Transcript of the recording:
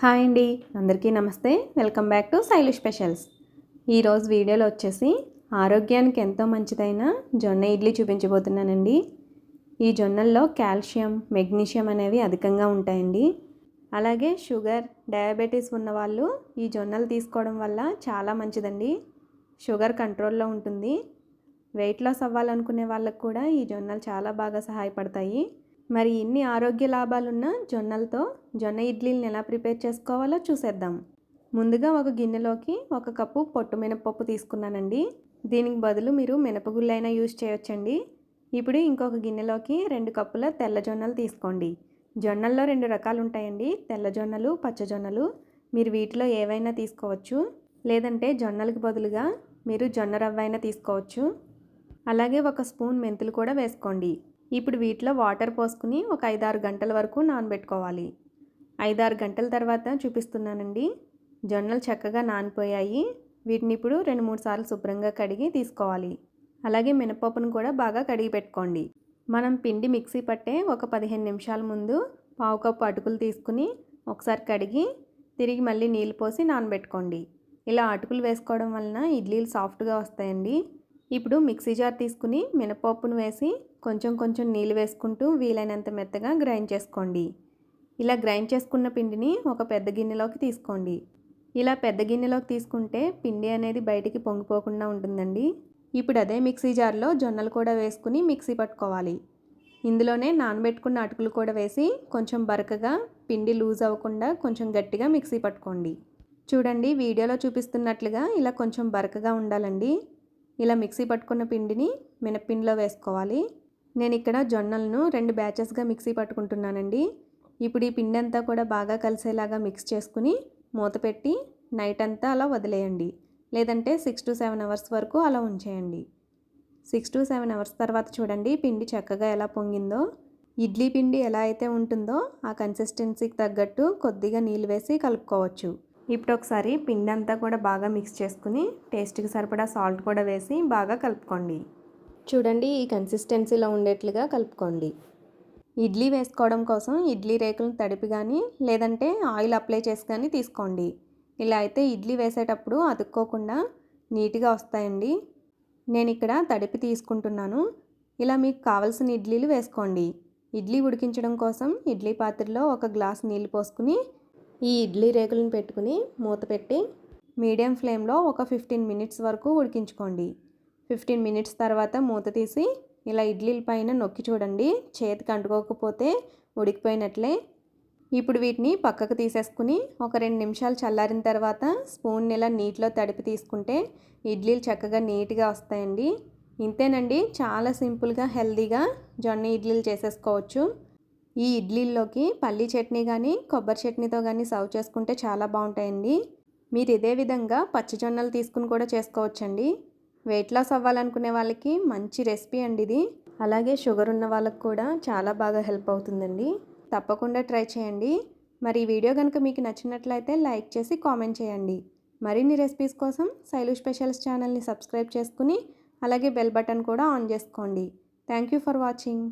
Hi అండి. అందరికీ నమస్తే. Welcome back to Sailu specials. ఈరోజు వీడియోలో వచ్చేసి ఆరోగ్యానికి ఎంతో మంచిదైన జొన్న ఇడ్లీ చూపించబోతున్నానండి. ఈ జొన్నల్లో కాల్షియం మెగ్నీషియం అనేవి అధికంగా ఉంటాయండి. అలాగే షుగర్ డయాబెటీస్ ఉన్న వాళ్ళు ఈ జొన్నలు తీసుకోవడం వల్ల చాలా మంచిదండి. షుగర్ కంట్రోల్లో ఉంటుంది. వెయిట్ లాస్ అవ్వాలనుకునే వాళ్ళకు కూడా ఈ జొన్నలు చాలా బాగా సహాయపడతాయి. మరి ఇన్ని ఆరోగ్య లాభాలున్న జొన్నలతో జొన్న ఇడ్లీలను ఎలా ప్రిపేర్ చేసుకోవాలో చూసేద్దాం. ముందుగా ఒక గిన్నెలోకి ఒక కప్పు పొట్టు మినపప్పు తీసుకున్నానండి. దీనికి బదులు మీరు మినపగుళ్ళైనా యూజ్ చేయొచ్చండి. ఇప్పుడు ఇంకొక గిన్నెలోకి రెండు కప్పుల తెల్ల జొన్నలు తీసుకోండి. జొన్నల్లో రెండు రకాలు ఉంటాయండి. తెల్ల జొన్నలు పచ్చజొన్నలు మీరు వీటిలో ఏవైనా తీసుకోవచ్చు. లేదంటే జొన్నలకు బదులుగా మీరు జొన్న రవ్వ అయినా తీసుకోవచ్చు. అలాగే ఒక స్పూన్ మెంతులు కూడా వేసుకోండి. ఇప్పుడు వీటిలో వాటర్ పోసుకుని ఒక ఐదారు గంటల వరకు నానబెట్టుకోవాలి. ఐదారు గంటల తర్వాత చూపిస్తున్నానండి. జొన్నలు చక్కగా నానిపోయాయి. వీటిని ఇప్పుడు రెండు మూడు సార్లు శుభ్రంగా కడిగి తీసుకోవాలి. అలాగే మినపప్పును కూడా బాగా కడిగి పెట్టుకోండి. మనం పిండి మిక్సీ పట్టే ఒక పదిహేను నిమిషాల ముందు పావు కప్పు అటుకులు తీసుకుని ఒకసారి కడిగి తిరిగి మళ్ళీ నీళ్ళు పోసి నానబెట్టుకోండి. ఇలా అటుకులు వేసుకోవడం వలన ఇడ్లీలు సాఫ్ట్గా వస్తాయండి. ఇప్పుడు మిక్సీ జార్ తీసుకుని మినపప్పును వేసి కొంచెం కొంచెం నీళ్ళు వేసుకుంటూ వీలైనంత మెత్తగా గ్రైండ్ చేసుకోండి. ఇలా గ్రైండ్ చేసుకున్న పిండిని ఒక పెద్ద గిన్నెలోకి తీసుకోండి. ఇలా పెద్ద గిన్నెలోకి తీసుకుంటే పిండి అనేది బయటికి పొంగిపోకుండా ఉంటుందండి. ఇప్పుడు అదే మిక్సీ జార్లో జొన్నలు కూడా వేసుకుని మిక్సీ పట్టుకోవాలి. ఇందులోనే నానబెట్టుకున్న అటుకులు కూడా వేసి కొంచెం బరకగా పిండి లూజ్ అవ్వకుండా కొంచెం గట్టిగా మిక్సీ పట్టుకోండి. చూడండి వీడియోలో చూపిస్తున్నట్లుగా ఇలా కొంచెం బరకగా ఉండాలండి. ఇలా మిక్సీ పట్టుకున్న పిండిని మినప్పిండిలో వేసుకోవాలి. నేను ఇక్కడ జొన్నలను రెండు బ్యాచెస్గా మిక్సీ పట్టుకుంటున్నానండి. ఇప్పుడు ఈ పిండి అంతా కూడా బాగా కలిసేలాగా మిక్స్ చేసుకుని మూత పెట్టి నైట్ అంతా అలా వదిలేయండి. లేదంటే సిక్స్ టు సెవెన్ అవర్స్ వరకు అలా ఉంచేయండి. సిక్స్ టు సెవెన్ అవర్స్ తర్వాత చూడండి పిండి చక్కగా ఎలా పొంగిందో. ఇడ్లీ పిండి ఎలా అయితే ఉంటుందో ఆ కన్సిస్టెన్సీకి తగ్గట్టు కొద్దిగా నీళ్ళు వేసి కలుపుకోవచ్చు. ఇప్పుడు ఒకసారి పిండి అంతా కూడా బాగా మిక్స్ చేసుకుని టేస్ట్కి సరిపడా సాల్ట్ కూడా వేసి బాగా కలుపుకోండి. చూడండి ఈ కన్సిస్టెన్సీలో ఉండేట్లుగా కలుపుకోండి. ఇడ్లీ వేసుకోవడం కోసం ఇడ్లీ రేకులను తడిపి కానీ లేదంటే ఆయిల్ అప్లై చేసి కానీ తీసుకోండి. ఇలా అయితే ఇడ్లీ వేసేటప్పుడు అతుక్కోకుండా నీట్గా వస్తాయండి. నేను ఇక్కడ తడిపి తీసుకుంటున్నాను. ఇలా మీకు కావలసిన ఇడ్లీలు వేసుకోండి. ఇడ్లీ ఉడికించడం కోసం ఇడ్లీ పాత్రలో ఒక గ్లాస్ నీళ్ళు పోసుకుని ఈ ఇడ్లీ రేకులను పెట్టుకుని మూత పెట్టి మీడియం ఫ్లేమ్లో ఒక ఫిఫ్టీన్ మినిట్స్ వరకు ఉడికించుకోండి. ఫిఫ్టీన్ మినిట్స్ తర్వాత మూత తీసి ఇలా ఇడ్లీల పైన నొక్కి చూడండి. చేతికి అంటుకోకపోతే ఉడికిపోయినట్లే. ఇప్పుడు వీటిని పక్కకు తీసేసుకుని ఒక రెండు నిమిషాలు చల్లారిన తర్వాత స్పూన్ ఇలా నీటిలో తడిపి తీసుకుంటే ఇడ్లీలు చక్కగా నీట్గా వస్తాయండి. ఇంతేనండి. చాలా సింపుల్గా హెల్తీగా జొన్న ఇడ్లీలు చేసేసుకోవచ్చు. ఈ ఇడ్లీల్లోకి పల్లీ చట్నీ కానీ కొబ్బరి చట్నీతో కానీ సర్వ్ చేసుకుంటే చాలా బాగుంటాయండి. మీరు ఇదే విధంగా పచ్చిజొన్నలు తీసుకుని కూడా చేసుకోవచ్చండి. వెయిట్ లాస్ అవ్వాలనుకునే వాళ్ళకి మంచి రెసిపీ అండి ఇది. అలాగే షుగర్ ఉన్న వాళ్ళకి కూడా చాలా బాగా హెల్ప్ అవుతుందండి. తప్పకుండా ట్రై చేయండి. మరి ఈ వీడియో కనుక మీకు నచ్చినట్లయితే లైక్ చేసి కామెంట్ చేయండి. మరిన్ని రెసిపీస్ కోసం శైలు స్పెషల్స్ ఛానల్ని సబ్స్క్రైబ్ చేసుకుని అలాగే బెల్ బటన్ కూడా ఆన్ చేసుకోండి. Thank you for watching.